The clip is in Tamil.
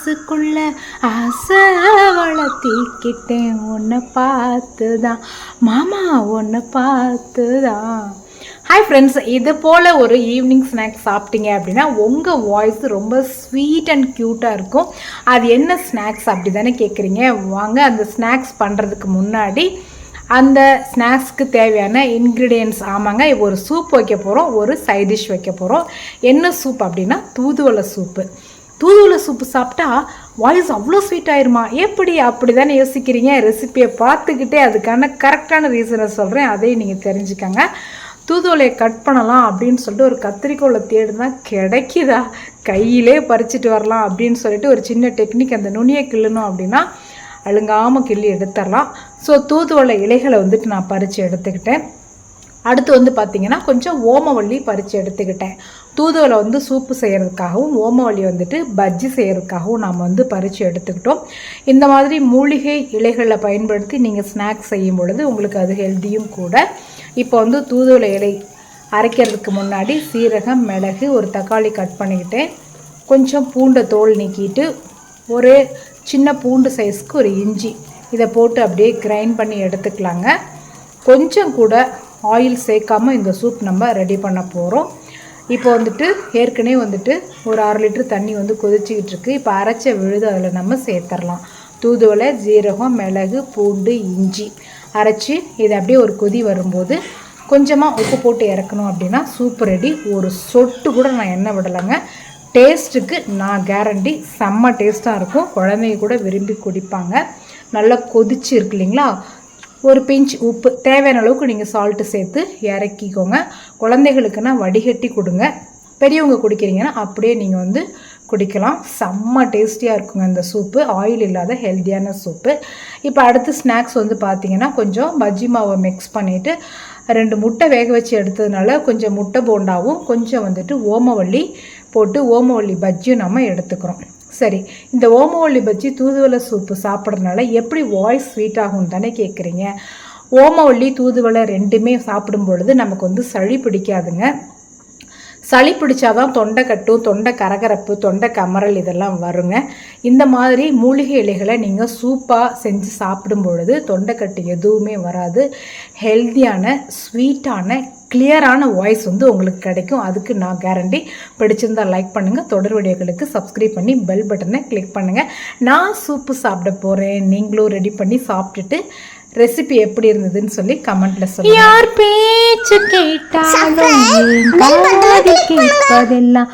மனசுக்குள்ள ஆசை வளர்த்திக்கிட்டேன். உன்னை பார்த்து தான் மாமா உன்னை பார்த்து தான் ஹாய் ஃப்ரெண்ட்ஸ் இது போல் ஒரு ஈவினிங் ஸ்நாக்ஸ் சாப்பிட்டீங்க அப்படின்னா உங்கள் வாய்ஸ் ரொம்ப ஸ்வீட் அண்ட் க்யூட்டாக இருக்கும். அது என்ன ஸ்நாக்ஸ் அப்படி தானே கேட்குறீங்க வாங்க அந்த ஸ்நாக்ஸ் பண்ணுறதுக்கு முன்னாடி அந்த ஸ்நாக்ஸ்க்கு தேவையான இன்க்ரீடியன்ட்ஸ் ஆமாங்க இப்போ ஒரு சூப் வைக்க போகிறோம் ஒரு சைட் டிஷ் வைக்க போகிறோம் என்ன சூப் அப்படின்னா தூதுவளை சூப்பு தூதுவளை சூப்பு சாப்பிட்டா வாய்ஸ் அவ்வளோ ஸ்வீட் ஆயிருமா? எப்படி அப்படி தானே யோசிக்கிறீங்க? ரெசிப்பியை பார்த்துக்கிட்டே அதுக்கான கரெக்டான ரீசனை சொல்கிறேன் அதையும் நீங்கள் தெரிஞ்சுக்கங்க. தூதுவளையை கட் பண்ணலாம் அப்படின்னு சொல்லிட்டு ஒரு கத்திரிக்கோளை தேடுனா கிடைக்குதா? கையிலே பறிச்சுட்டு வரலாம் அப்படின்னு சொல்லிட்டு ஒரு சின்ன டெக்னிக் அந்த நுனியை கிள்ளணும் அப்படின்னா அழுங்காமல் கிள்ளி எடுத்துடலாம். ஸோ தூதுவளை இலைகளை வந்துட்டு நான் பறித்து எடுத்துக்கிட்டேன். அடுத்து வந்து பார்த்திங்கன்னா கொஞ்சம் ஓமவள்ளி பறித்து எடுத்துக்கிட்டேன். தூதுவளை வந்து சூப்பு செய்கிறதுக்காகவும் ஓமவள்ளி வந்துட்டு பஜ்ஜி செய்கிறதுக்காகவும் நாம் வந்து பறித்து எடுத்துக்கிட்டோம். இந்த மாதிரி மூலிகை இலைகளை பயன்படுத்தி நீங்கள் ஸ்நாக்ஸ் செய்யும் பொழுது உங்களுக்கு அது ஹெல்த்தியும் கூட. இப்போ வந்து தூதுவளை இலை அரைக்கிறதுக்கு முன்னாடி சீரகம் மிளகு ஒரு தக்காளி கட் பண்ணிக்கிட்டேன் கொஞ்சம் பூண்டை தோல் நீக்கிட்டு ஒரு சின்ன பூண்டு சைஸ்க்கு ஒரு இஞ்சி இதை போட்டு அப்படியே கிரைண்ட் பண்ணி எடுத்துக்கலாங்க. கொஞ்சம் கூட ஆயில் சேர்க்காம இந்த சூப் நம்ம ரெடி பண்ண போகிறோம் இப்போ வந்துட்டு ஏற்கனவே வந்துட்டு ஒரு அரை லிட்டர் தண்ணி வந்து கொதிச்சிக்கிட்டு இருக்கு. இப்போ அரைச்ச விழுது அதில் நம்ம சேர்த்துடலாம் தூதுவளை ஜீரகம் மிளகு பூண்டு இஞ்சி அரைச்சி இதை அப்படியே ஒரு கொதி வரும்போது கொஞ்சமாக உப்பு போட்டு இறக்கணும் அப்படின்னா சூப் ரெடி ஒரு சொட்டு கூட நான் எண்ணெய் விடலைங்க. டேஸ்ட்டுக்கு நான் கேரண்டி செம்ம டேஸ்ட்டாக இருக்கும். குழந்தைங்க கூட விரும்பி குடிப்பாங்க. நல்லா கொதிச்சு இருக்கு இல்லைங்களா? ஒரு பிஞ்ச் உப்பு. தேவையான அளவுக்கு நீங்கள் சால்ட்டு சேர்த்து இறக்கிக்கோங்க. குழந்தைகளுக்குன்னா வடிகட்டி கொடுங்க. பெரியவங்க குடிக்கிறீங்கன்னா அப்படியே நீங்கள் வந்து குடிக்கலாம். செம்ம டேஸ்டியாக இருக்குங்க இந்த சூப்பு ஆயில் இல்லாத ஹெல்த்தியான சூப்பு இப்போ அடுத்து ஸ்நாக்ஸ் வந்து பார்த்தீங்கன்னா கொஞ்சம் பஜ்ஜி மாவை மிக்ஸ் பண்ணிவிட்டு ரெண்டு முட்டை வேக வச்சு எடுத்ததுனால கொஞ்சம் முட்டை போண்டாவும் கொஞ்சம் வந்துட்டு ஓமவள்ளி போட்டு ஓமவள்ளி பஜ்ஜியும் நம்ம எடுத்துக்கிறோம். சரி இந்த ஓமவல்லி பஜ்ஜி தூதுவளை சூப்பு சாப்பிட்றதுனால எப்படி வாய்ஸ் ஸ்வீட் ஆகும் தானே கேட்குறீங்க ஓமவல்லி தூதுவளை ரெண்டுமே சாப்பிடும் பொழுது நமக்கு வந்து சளி பிடிக்காதுங்க. சளி பிடிச்சாதான் தொண்டை கட்டு தொண்டை கரகரப்பு தொண்டை கமரல் இதெல்லாம் வருங்க. இந்த மாதிரி மூலிகை இலைகளை நீங்கள் சூப்பாக செஞ்சு சாப்பிடும் பொழுது தொண்டைக்கட்டு எதுவுமே வராது. ஹெல்த்தியான ஸ்வீட்டான கிளியரான வாய்ஸ் வந்து உங்களுக்கு கிடைக்கும். அதுக்கு நான் கேரண்டி பிடிச்சிருந்தா லைக் பண்ணுங்கள் தொடர் வீடியோக்களுக்கு சப்ஸ்கிரைப் பண்ணி பெல் பட்டனை கிளிக் பண்ணுங்கள் நான் சூப்பு சாப்பிட போகிறேன் நீங்களும் ரெடி பண்ணி சாப்பிட்டுட்டு ரெசிபி எப்படி இருந்ததுன்னு சொல்லி கமெண்ட்ல சொல்லுங்க. யார் பேச்சு கேட்டாலும் கேட்பதெல்லாம்